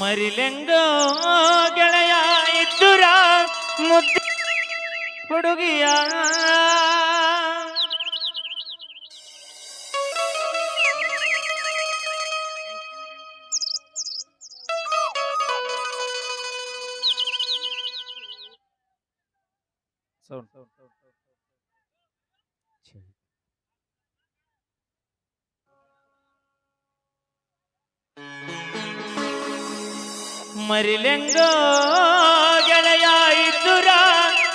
ಮರಿಲೆಂಗೋ ಗೆಳೆಯ ಇದ್ದುರ ಮುದ್ದು ಹುಡುಗಿಯ ಮರಿಲೆಂಗೋ ಗೆಳೆಯ ಇದ್ದುರ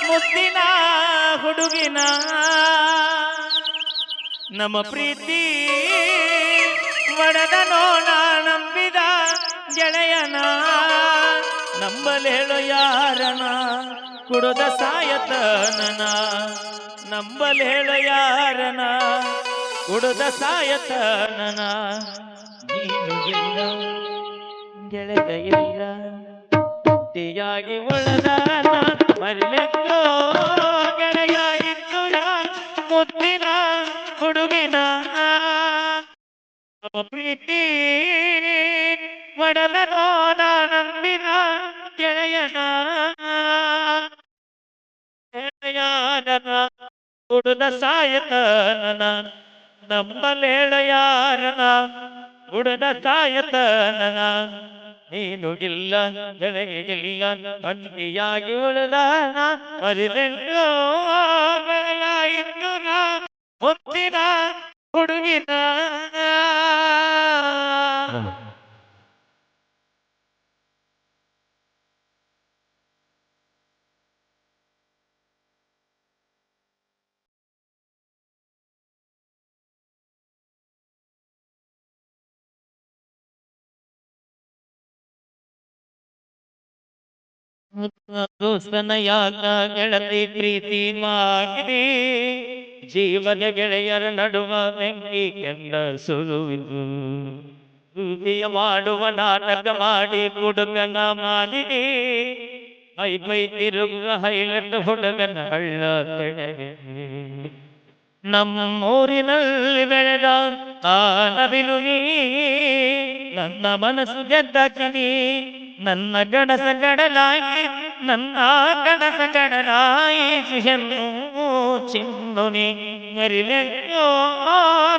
ಮುದ್ದಿನ ಹುಡುಗಿನ. ನಮ್ಮ ಪ್ರೀತಿ ಒಡದ ನೋಣ ನಂಬಿದ ಗೆಳೆಯನ. ನಂಬಲೇಳು ಯಾರನ, ಕುಡದ ಸಾಯತನನ. ನಂಬಲೇಳು ಯಾರನ, ಕುಡದ ಸಾಯತನನ. ನೀನು ಗೆಳೆಯ ಇಲ್ಲ ಹುಟ್ಟಿಯಾಗಿ ಉಳದ ಮರಿಲೆಂಗೋ ಗೆಳೆಯಾಗಿತ್ತು ಮುತ್ತಿನ ಹುಡುಗಿನ, ಪ್ರೀತಿ ಒಡಲ ನೋದ ನಂಬಿನ ಗೆಳೆಯನ ಗೆಳೆಯನ ಹುಡುದ ಸಾಯತನ ನಂಬಲೇಳ ಯಾರನ ಸಾಯತನ ನೀನು ಇಲ್ಲ ಗೆಳೆಯಿಲ್ಲ ಅಂಟಿಯಾಗಿ ಉಳಿದ ಗೆಳೆಯ ಇದ್ದು ಮುತ್ತಿನ ಹುಡುಗಿನ. ದೋಸ್ತನಯಾಗ ಗೆಳತಿ ಪ್ರೀತಿ ಮಾಡಿ ಜೀವನ ಗೆಳೆಯರ ನಡುವ ಬೆಂಕಿ ಕೆಂಡ ಸುರುವಿದು ಪ್ರೀತಿಯ ಮಾಡುವ ನಾಟಕ ಮಾಡಿ ಹುಡುಗನ ಮಾಡಿದಿ. ಮೈ ಮೈ ತಿರುಗ ಹೈಲಟ್ಟು ಹುಡುಗನ ಹಳ್ಳ ತೆಳಗೆ ನಮ್ಮೂರಿನಲ್ಲಿ ಬೆಳೆದ ನನ್ನ ಮನಸ್ಸು ಗೆದ್ದ ಕನಿ ನನ್ನ ಗಡಸ ಗಡಲಾಯಿ ನನ್ನ ಗಡಸ ಗಡಲಾಯಿ ಹೆಣ್ಣು ಚಿನ್ನು ನೀ ಮರಿಲೆಯೋ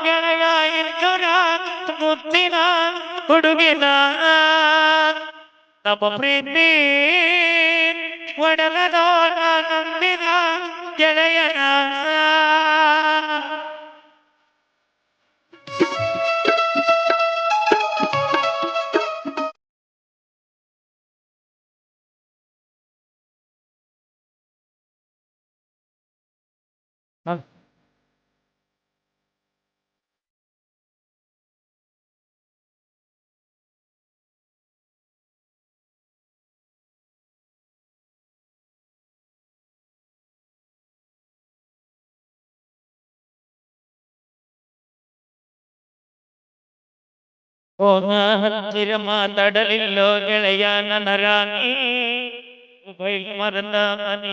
ಗೆಳೆಯ ಇದ್ದುರ ಮುತ್ತಿನ ಹುಡುಗಿನ ನಮ್ಮ ಪ್ರೀತಿ ಒಡಲದೋ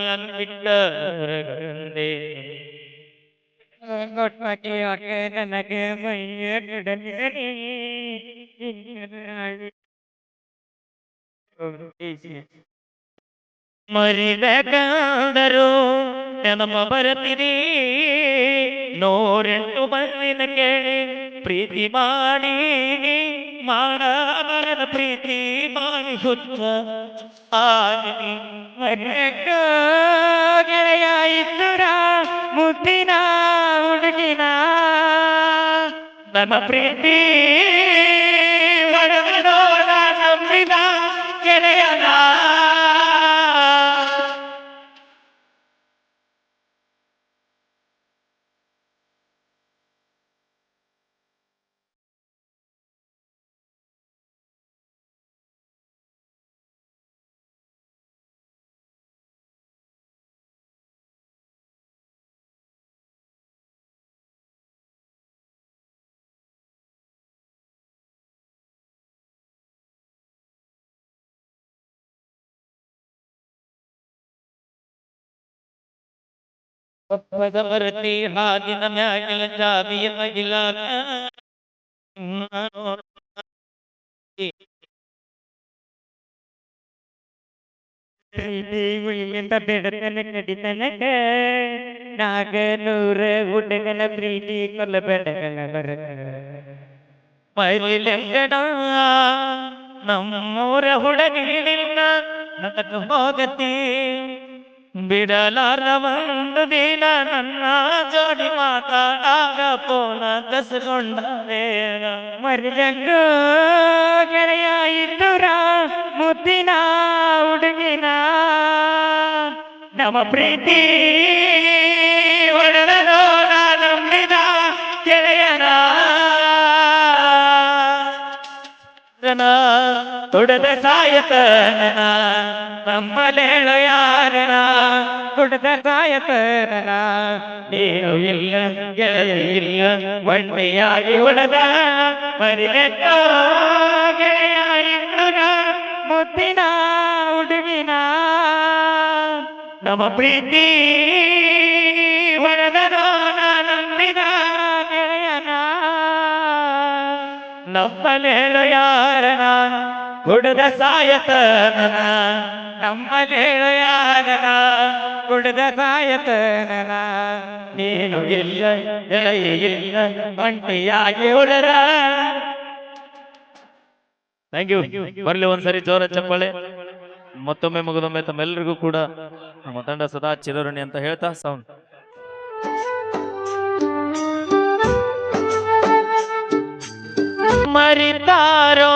ನಂಬಿದ ಗೆಳೆಯನ ಓ ಹತ್ತಿರ ಮಾತಾಡಲಿಲ್ಲೋ ಗೆಳೆಯ ನನ್ನ ರಾಣಿ ಮೊಬೈಲ್ ಮರದ ಮನೆ ಅಂದ್ಬಿಟ್ಟ ಹೊರಗಂದೆ. ಗೊತ್ತಾಗಿ ಯಾಕೆ ನನಗೆ ಮೈಯ ಗಿಡಲಿ ಮರಿಬೇಕಂದರು ನೆನಪ ಬರುತ್ತೀರಿ ನೂರೆಂಟು ಬಂದಿನ ಕೇಳಿ ಪ್ರೀತಿ ಮಾಡಿ ಮಾಡಬಾರದ ಪ್ರೀತಿ ಮಾಡಿ ಹುಚ್ಚ ಆಗಿ ಮರೆಕ ಗೆಳೆಯ ಇದ್ದುರ ಮುದ್ದಿನ ಹುಡುಗಿನ ನನ್ನ ಪ್ರೀತಿ ಒಡವಿನೋಡ ನಂಬಿದ ಗೆಳೆಯನ ಒಪ್ಪದ ಮರತಿ ಹಾದಿನ ಮ್ಯಾಗಿನ ಜಾಬಿಯ ಮಗಿಲಾಗ ಪ್ರೀತಿ ಉಳಿಯಿಂದ ಬಿಡತನ ಕಡಿತನಕ ನಾಗನೂರ ಹುಡುಗನ ಪ್ರೀತಿ ಕೊಲ್ಲಬೇಡ ಮೈಲಿಂಗಡ ನಮ್ಮೂರ ಹುಡುಗಿಲಿಲ್ಲ ನನಗೆ ಹೋಗತಿ ಬಿಡಲಾರ ಒಂದು ದಿನ ನನ್ನ ಜೋಡಿ ಮಾತಾಡಾಗ ಪೋನ ಕಸಗೊಂಡರೆ ಮರಿದಂಗ ಗೆಳೆಯ ಇದ್ದುರ, ಮುದ್ದಿನ ಹುಡುಗಿನ ನಮ್ಮ ಪ್ರೀತಿ ಹೊಡೆದನೋ ಜನ ಹೊಡೆದ ಸಾಯತನ ನಮ್ಮಲೇಳು ಯಾರನ, ಹೊಡೆದ ಸಾಯತನ ನೀವು ಇಲ್ಲ, ಗೆಳೆಯ ಇಲ್ಲ ಉಳದ ಮರಿಲೆಕ್ಕ ಗೆಳೆಯ ಮುದ್ದಿನ ಹುಡುಗಿನ ನಮ್ಮ ಪ್ರೀತಿ ಹೊಡೆದನೋ ನಮ್ಮಲೇಳು ಯಾರನ? ಕುಡ್ದ ಸಾಯತನ ನಮ್ಮಲೇಳು ಯಾರನ? ಕುಡ್ದ ಸಾಯತನ ನೀನು ಇಲ್ಲ ಎಳೆಯಿಲ್ಲ ಒಂಟಿಯಾಗಿ ಉಳರ ಥ್ಯಾಂಕ್ ಯು ಬರಲಿ ಒಂದ್ಸರಿ ಜೋರ ಚಪ್ಪಳೆ. ಮತ್ತೊಮ್ಮೆ ಮುಗಿದೊಮ್ಮೆ ತಮ್ಮೆಲ್ಲರಿಗೂ ಕೂಡ ನಮ್ಮ ತಂಡ ಸದಾ ಚಿರಋಣಿ ಅಂತ ಹೇಳ್ತಾ ಸೌಂಡ್ ಮರಿತಾರೋ?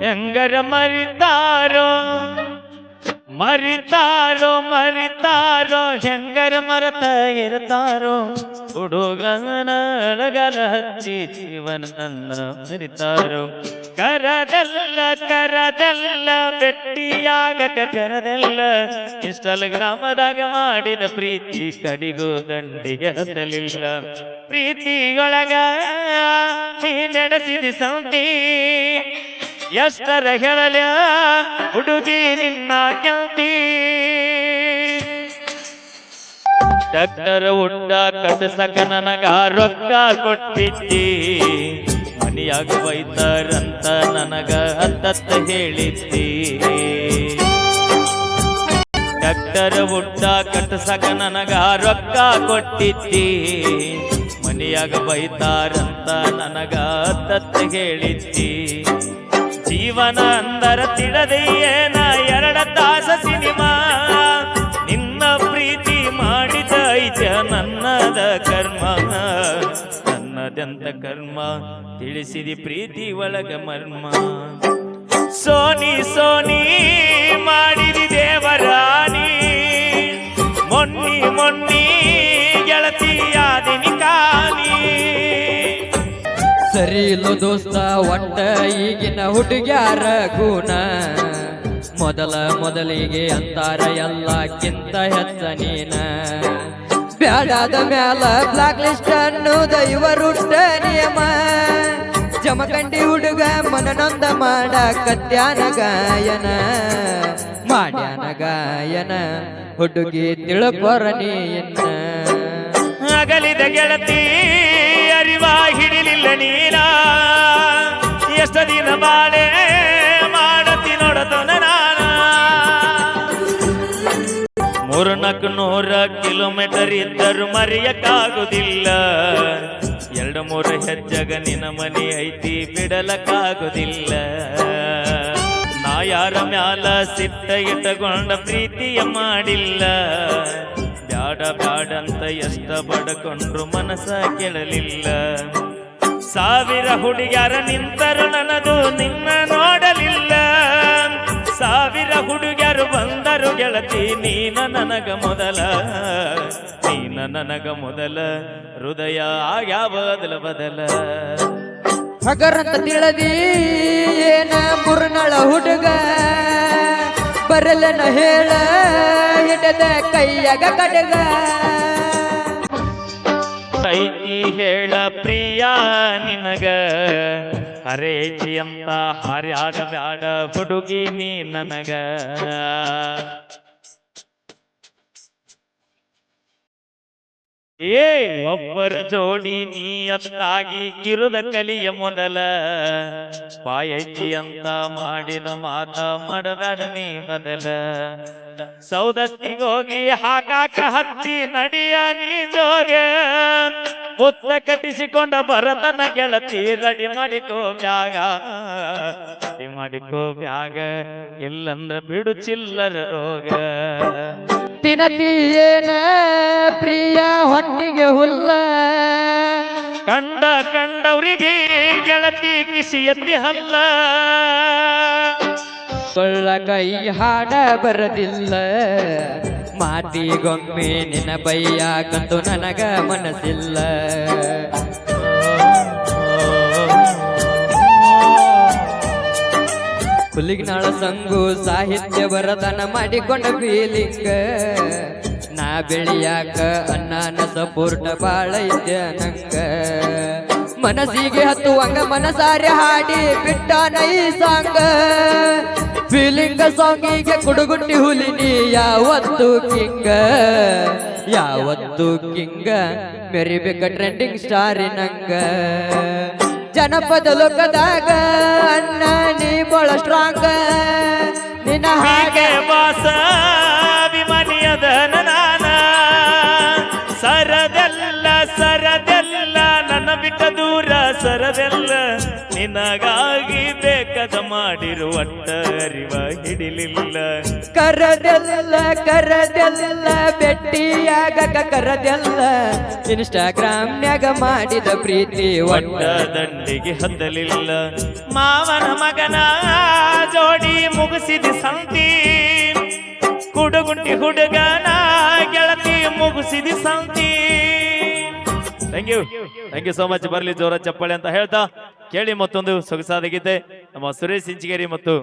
ಹೆಂಗರ ಮರಿತಾರೋ? ಮರಿತಾರೋ ಮರಿತಾರೋ? ಹೆಂಗರ ಮರತ ಇರ್ತಾರೋ? ಹುಡುಗನ ಅಳಗರ ಹಚ್ಚಿ ಜೀವನ ಮರಿತಾರೋ? ಕರದಲ್ಲ ಕರದಲ್ಲ ಕರದೆಲ್ಲ ಕರದಲ್ಲ ಗ್ರಾಮದಾಗ ಮಾಡಿದ ಪ್ರೀತಿ ಕಡಿಗೂ ದಂಡಿಗೆ ಹತ್ತಲಿಲ್ಲ ಪ್ರೀತಿಯೊಳಗ ನೀ ನಡೆಸಿದ ಸಂತಿ. ಎಷ್ಟರ ಹೇಳಲ ಹುಡುಗಿ ನಿನ್ನ ಕೆಂತಿ ಡಾಕ್ಟರ್ ಉಂಡ ಕಟ್ಟಿಸಕ ನನಗ ರೊಕ್ಕ ಕೊಟ್ಟಿದ್ದಿ. ಮನೆಯಾಗ ಬೈತಾರಂತ ನನಗ ಅಂತತ್ತ ಹೇಳಿದ್ದಿ. ಡಾಕ್ಟರ್ ಉಂಡ ಕಟ್ಟಿಸಕ ನನಗ ರೊಕ್ಕ ಕೊಟ್ಟಿದ್ದಿ. ಮನಿಯಾಗ ಬೈತಾರಂತ ನನಗ ತತ್ತೆ ಹೇಳಿದ್ದಿ. ಜೀವನ ಅಂದರ ತಿಳಿದೆ ಏನ ಎರಡ ತಾಸ ಸಿನಿಮಾ. ನಿನ್ನ ಪ್ರೀತಿ ಮಾಡಿದ ಐತ ನನ್ನದ ಕರ್ಮ. ನನ್ನದೆಂತ ಕರ್ಮ ತಿಳಿಸಿದಿ ಪ್ರೀತಿ ಒಳಗ ಮರ್ಮ. ಸೋನಿ ಸೋನಿ ಮಾಡಿದಿ ದೇವರಾಣಿ. ಇಲ್ಲೋ ದೋಸ್ತ, ಒಟ್ಟ ಈಗಿನ ಹುಡುಗ್ಯಾರ ಗುಣ. ಮೊದಲ ಮೊದಲಿಗೆ ಅಂತಾರ ಎಲ್ಲಕ್ಕಿಂತ ಹೆಚ್ಚ ನೀನ. ಬ್ಯಾಡಾದ ಮ್ಯಾಲ ಬ್ಲಾಕ್ ಲಿಸ್ಟ್ ಅನ್ನು ಇವರುಷ್ಟ ನಿಯಮ. ಜಮಖಂಡಿ ಹುಡುಗ ಮನನೊಂದ ಮಾಡ ಕತ್ಯಾನ ಗಾಯನ. ಮಾಡ್ಯಾನ ಗಾಯನ, ಹುಡುಗಿ ತಿಳ್ಕೊರ ನೀನ ಅಗಲಿದ ಗೆಳತಿ ಹಿಡಿಲಿಲ್ಲ ನೀನ? ಎಷ್ಟ ದಿನ ಬಾಳೆ ಮಾಡತಿ ನೋಡತನ ನಾನ? ಮೂರ್ನಾಲ್ಕು ನೂರ ಕಿಲೋಮೀಟರ್ ಇದ್ದರು ಮರೆಯಕ್ಕಾಗುದಿಲ್ಲ. ಎರಡು ಮೂರು ಹೆಜ್ಜಗ ನಿನ್ನ ಮನೆ ಐತಿ, ಬಿಡಲಕ್ಕಾಗುದಿಲ್ಲ. ನಾ ಯಾರ ಮ್ಯಾಲ ಸಿಟ್ಟ ಇಟ್ಟಗೊಂಡ ಪ್ರೀತಿಯ ಮಾಡಿಲ್ಲ. ಬ್ಯಾಡ ಬ್ಯಾಡಂತ ಎಷ್ಟ ಬಡಕೊಂಡ್ರು ಮನಸ ಕೆಡಲಿಲ್ಲ. ಸಾವಿರ ಹುಡುಗ್ಯಾರ ನಿಂತರು ನನದು ನಿನ್ನ ನೋಡಲಿಲ್ಲ. ಸಾವಿರ ಹುಡುಗ್ಯಾರು ಬಂದರು ಗೆಳತಿ, ನೀನ ನನಗ ಮೊದಲ. ನೀನ ನನಗ ಮೊದಲ, ಹೃದಯ ಆಗ್ಯಾವ ಬದಲ. ಬದಲ ಹಗರಂತ ತಿಳದಿ, ಏನ ಮುರ್ನಳ ಹುಡುಗ. ಬರಲನ ಹೇಳ, ಹಿಡದ ಕೈಯಾಗ ಕಡಗ. ಐತಿ ಹೇಳ ಪ್ರಿಯ ನಿನಗ. ಅರೇ ಅಂತ ಹರ್ಯಾಗ ಬ್ಯಾಡ, ಹುಡುಗಿ ನೀ ನನಗ. ಏ, ಒಬ್ಬರ ಜೋಡಿ ನೀ ಅತ್ತಾಗಿ ಕಿರುದ ಕಲಿಯ ಮೊದಲ. ಪಾಯಜ್ಜಿ ಅಂತ ಮಾಡಿದ ಮಾತ ನೀ ಬದಲ ಸೌದತ್ತಿಗೋಗಿ ಹಾಕಾಕ ಹತ್ತಿ ನಡಿಯ ನೀ ಜೋಗ. ಮುತ್ತ ಕಟ್ಟಿಸಿಕೊಂಡ ಭರತನ ಗೆಳತಿ ರಡಿ ಮಾಡಿಕೋ ಬ್ಯಾಗ. ರಡಿ ಮಾಡಿಕೋ ಬ್ಯಾಗ. ಇಲ್ಲಂದ್ರ ಬಿಡು ಚಿಲ್ಲರ ರೋಗ. ತಿನತಿಯೇನ ಪ್ರಿಯ ಹೊಟ್ಟಿಗೆ ಹುಲ್ಲ. ಕಂಡ ಕಂಡವರಿಗೆ ಗೆಳತಿ ಕಿಸಿ ಎತ್ತಿ ಹಲ್ಲ. ಕೊಳ್ಳ ಕೈ ಹಾಡ ಬರದಿಲ್ಲ. ಮಾತಿಗೊಮ್ಮೆ ನಿನ ಬೈಯಾಕಂತೂ ನನಗ ಮನಸ್ಸಿಲ್ಲ. ಹುಲಿಗ್ನಾಳ ಸಂಗು ಸಾಹಿತ್ಯ ಬರದನ ಮಾಡಿಕೊಂಡ ಬೀಲಿಂಗ. ನಾ ಬೆಳಿಯಾಕ ಅಣ್ಣನ ಸಪೂರ್ಣ ಬಾಳ ಐತೆ ನಂಗ. ಮನಸ್ಸಿಗೆ ಹತ್ತುವಂಗ ಮನಸಾರೆ ಹಾಡಿ ಬಿಟ್ಟ ನೈ ಸಾಂಗ. ಸಾಂಗಿಗೆ ಕುಡುಗುಟ್ಟಿ ಹುಲಿನಿ ಯಾವತ್ತು ಕಿಂಗ? ಯಾವತ್ತು ಕಿಂಗ? ಮೆರಿಬೇಕ ಟ್ರೆಂಡಿಂಗ್ ಸ್ಟಾರಿನಂಗ ಜನಪದ ಲೋಕದಾಗ ಅಣ್ಣ ನೀ ಬಹಳ ಸ್ಟ್ರಾಂಗ್ ನಿನ್ನ ಹಾಗೆ ಬಾಸ. ಸರದೆಲ್ಲ ಸರದೆಲ್ಲ ನನ್ನ ಬಿಟ್ಟ ದೂರ ಸರದೆಲ್ಲ. ನಿನಗಾಗಿ ಬೇಕದ ಮಾಡಿರುವ ಅರಿವ ಹಿಡಿಲಿಲ್ಲ. ಕರದೆಲ್ಲ ಕರದೆಲ್ಲ ಭೆಟ್ಟಿಯಾಗ ಕರದೆಲ್ಲ. ಇನ್ಸ್ಟಾಗ್ರಾಮ್ನ್ಯಾಗ ಮಾಡಿದ ಪ್ರೀತಿ ಒಟ್ಟ ದಂಡಿಗೆ ಹತ್ತಲಿಲ್ಲ. ಮಾವನ ಮಗನ ಜೋಡಿ ಮುಗಿಸಿದ ಸಂತಿ. ಕುಡುಗುಂಟಿ ಹುಡುಗನ ಗೆಳತಿ ಮುಗಿಸಿದ ಸಂತಿ. Thank you. Thank you so much ಬರಲಿ ಜೋರ ಚಪ್ಪಳೆ ಅಂತ ಹೇಳ್ತಾ ಕೇಳಿ ಮತ್ತೊಂದು ಸೊಗಸಾದ ಗೀತೆ. ನಮ್ಮ ಸುರೇಶ್ ಇಂಚಿಗೇರಿ ಮತ್ತು